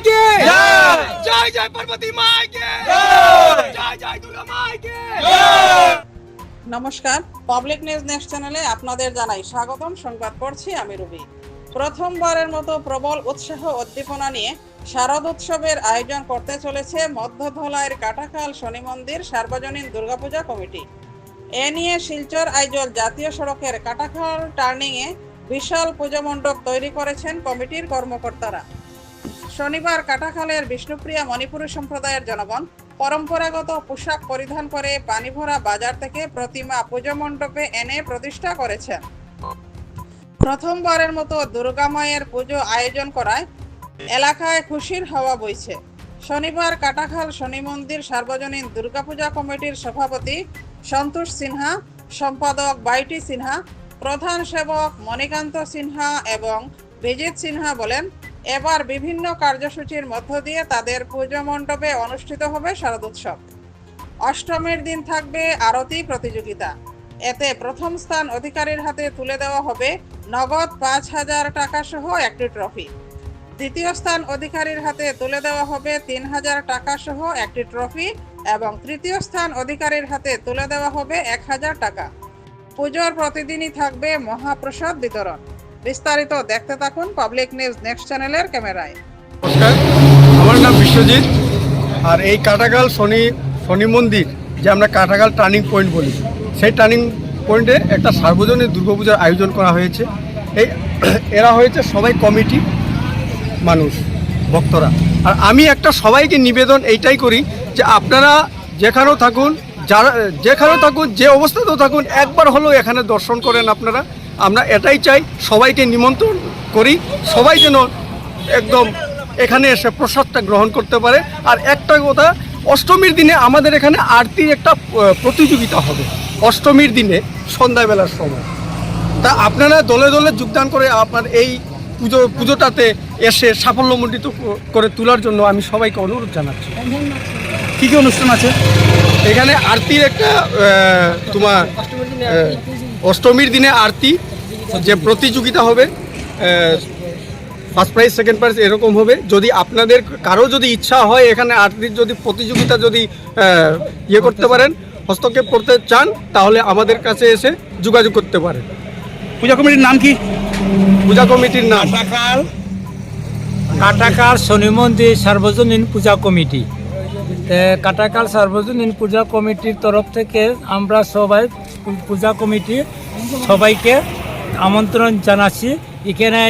মাইকে! জয়! জয় জয় পার্বতী মাইকে! জয় জয় দুর্গা মাইকে! নমস্কার পাবলিক নিউজ নেক্সট চ্যানেলে আপনাদের জানাই স্বাগতম সংবাদ পড়ছি আমি রবি। প্রথমবারের মতো প্রবল উৎসাহ উদ্দীপনা নিয়ে শারদ উৎসবের আয়োজন করতে চলেছে মধ্য ধলাইয়ের কাটাখাল শনি মন্দির সার্বজনীন দুর্গাপূজা কমিটি। এ নিয়ে শিলচর আইজল জাতীয় সড়কের কাটাখাল টার্নিংয়ে বিশাল পুজো মণ্ডপ তৈরি করেছেন কমিটির কর্মকর্তারা। শনিবার কাটাখালের বিষ্ণুপ্রিয়া মণিপুরী সম্প্রদায়ের জনগণ পরম্পরাগত পোশাক পরিধান করে পানিভরা বাজার থেকে প্রতিমা পুজো মণ্ডপে এনে প্রতিষ্ঠা করেছেন। প্রথমবারের মতো দুর্গা মায়ের পুজো আয়োজন করায় এলাকায় খুশির হাওয়া বইছে। শনিবার কাটাখাল শনি মন্দির সার্বজনীন দুর্গাপূজা কমিটির সভাপতি সন্তোষ সিনহা, সম্পাদক বাইটি সিনহা, প্রধান সেবক মণিকান্ত সিনহা এবং বিজিত সিনহা বলেন এবার বিভিন্ন কার্যসূচির মধ্য দিয়ে তাদের পুজো মণ্ডপে অনুষ্ঠিত হবে শারদোৎসব অষ্টমীর দিন থাকবে আরতি প্রতিযোগিতা। এতে প্রথম স্থান অধিকারীর হাতে তুলে দেওয়া হবে নগদ পাঁচ হাজার টাকা সহ একটি ট্রফি। দ্বিতীয় স্থান অধিকারীর হাতে তুলে দেওয়া হবে তিন হাজার টাকা সহ একটি ট্রফি এবং তৃতীয় স্থান অধিকারীর হাতে তুলে দেওয়া হবে এক হাজার টাকা। পুজোর প্রতিদিনই থাকবে মহাপ্রসাদ বিতরণ। বিস্তারিত দেখতে থাকুন পাবলিক নিউজ নেক্সট চ্যানেলের ক্যামেরায়। নমস্কার, আমার নাম বিশ্বজিৎ, আর এই কাটাগাল শনি শনি মন্দির, যে আমরা কাটাগাল টার্নিং পয়েন্ট বলি, সেই টার্নিং পয়েন্টে একটা সার্বজনীন দুর্গাপূজার আয়োজন করা হয়েছে। এই, এরা হয়েছে সবাই কমিটি মানুষ, ভক্তরা। আর আমি একটা সবাইকে নিবেদন এইটাই করি যে আপনারা যেখানেও থাকুন, যারা, যেখানেও থাকুন, যে অবস্থাতেও থাকুন, একবার হলেও এখানে দর্শন করেন আপনারা। আমরা এটাই চাই সবাইকে নিমন্ত্রণ করি সবাই যেন একদম এখানে এসে প্রসাদটা গ্রহণ করতে পারে। আর একটা কথা অষ্টমীর দিনে আমাদের এখানে আরতির একটা প্রতিযোগিতা হবে অষ্টমীর দিনে সন্ধ্যাবেলার সময়। তা আপনারা দলে দলে যোগদান করে আপনার এই পুজো পুজোটাতে এসে সাফল্যমণ্ডিত করে তোলার জন্য আমি সবাইকে অনুরোধ জানাচ্ছি। কি কি অনুষ্ঠান আছে? এখানে আরতির একটা তোমার অষ্টমীর দিনে আরতি যে প্রতিযোগিতা হবে ফার্স্ট প্রাইজ সেকেন্ড প্রাইজ এরকম হবে। যদি আপনাদের কারও যদি ইচ্ছা হয় এখানে আরতির যদি প্রতিযোগিতা যদি ইয়ে করতে পারেন হস্তক্ষেপ করতে চান তাহলে আমাদের কাছে এসে যোগাযোগ করতে পারেন। পূজা কমিটির নাম কি? পূজা কমিটির নাম। কাটাকার শনি মন্দির সার্বজনীন পূজা কমিটি। তে কাটাকাল সার্বজনীন পূজা কমিটির তরফ থেকে আমরা সবাই পূজা কমিটি সবাইকে আমন্ত্রণ জানাচ্ছি। এখানে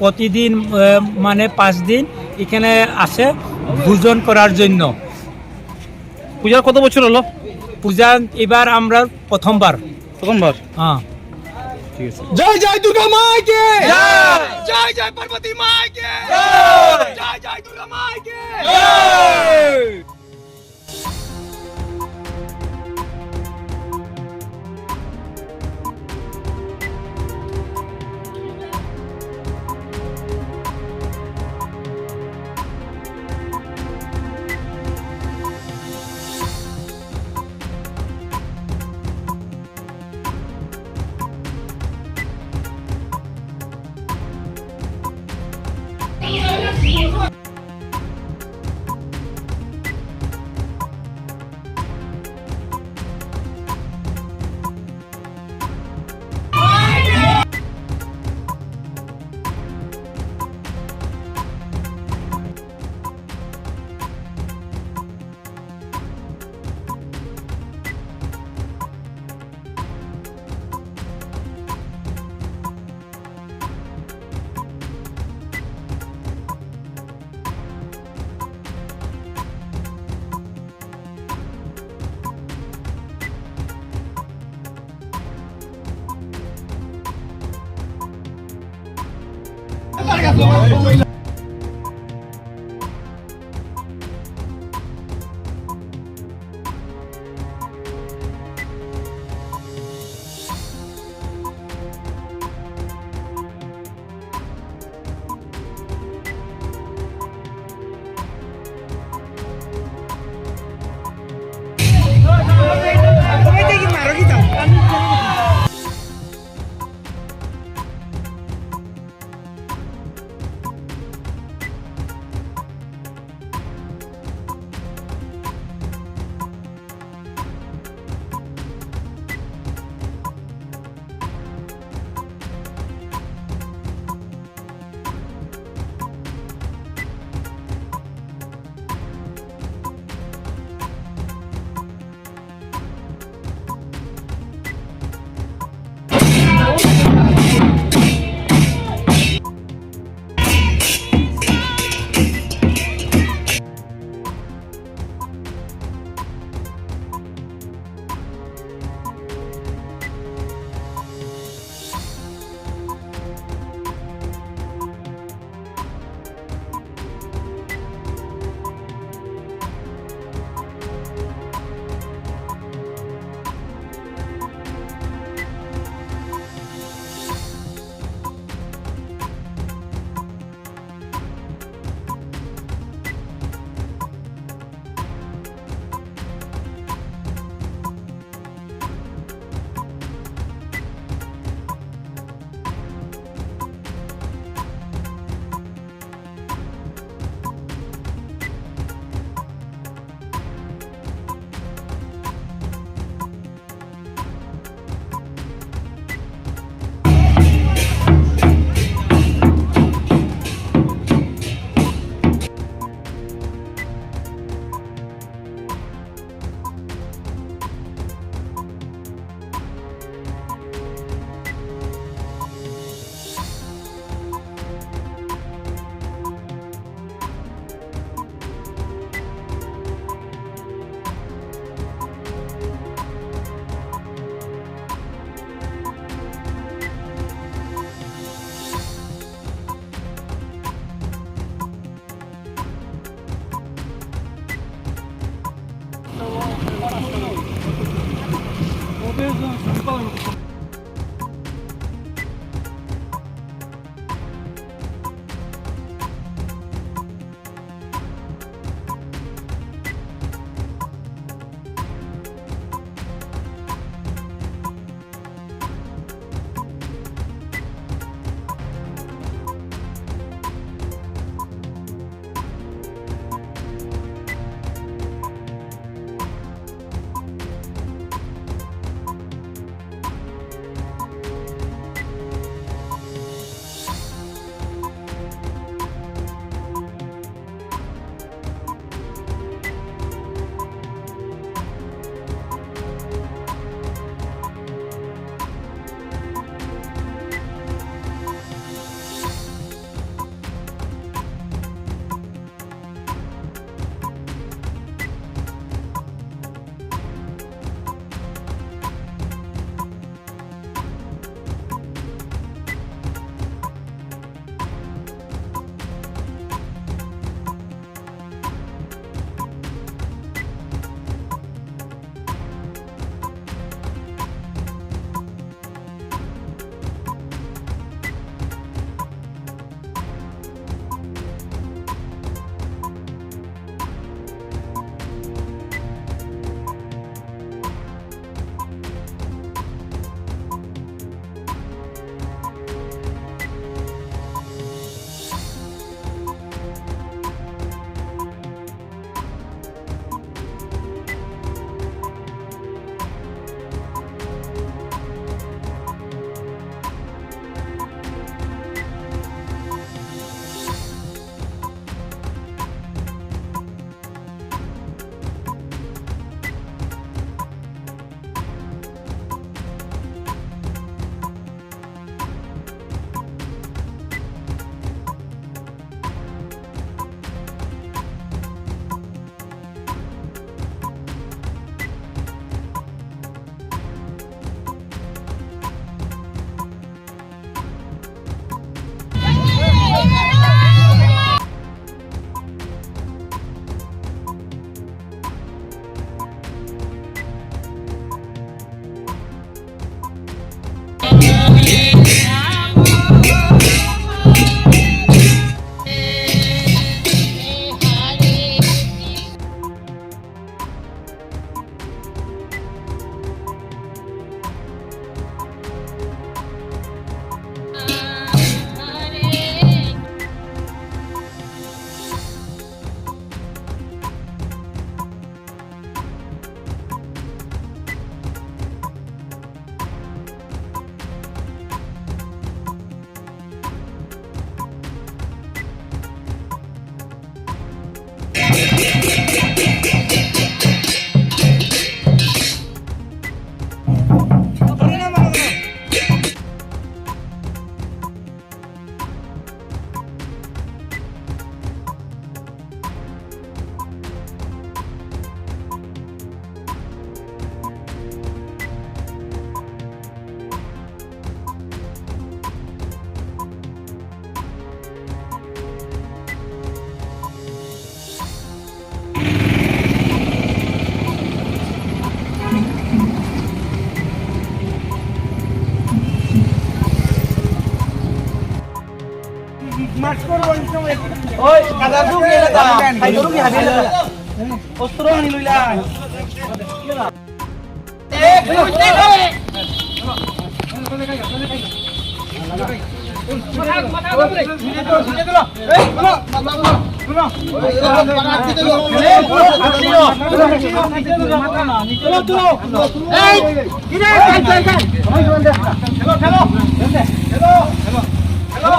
প্রতিদিন মানে পাঁচ দিন এখানে আসে ভোজন করার জন্য। পূজার কত বছর হলো? পূজা এবার আমরা প্রথমবার। প্রথমবার? হ্যাঁ। ঠিক আছে। জয় জয় দুর্গা মাইকে! জয়! জয় পার্বতী মাইকে! জয়! জয় দুর্গা মাইকে! 那你说段 Vete aquí, marroquita. Deus, ওই কাদা দুগ গেলা তা। খাই দুগ কি হাবিলা অস্ত্র আনি লইলা এক দুই তিন করে খেলো খেলো। খেলো খেলো।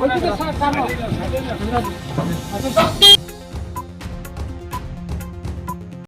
Banyak yang.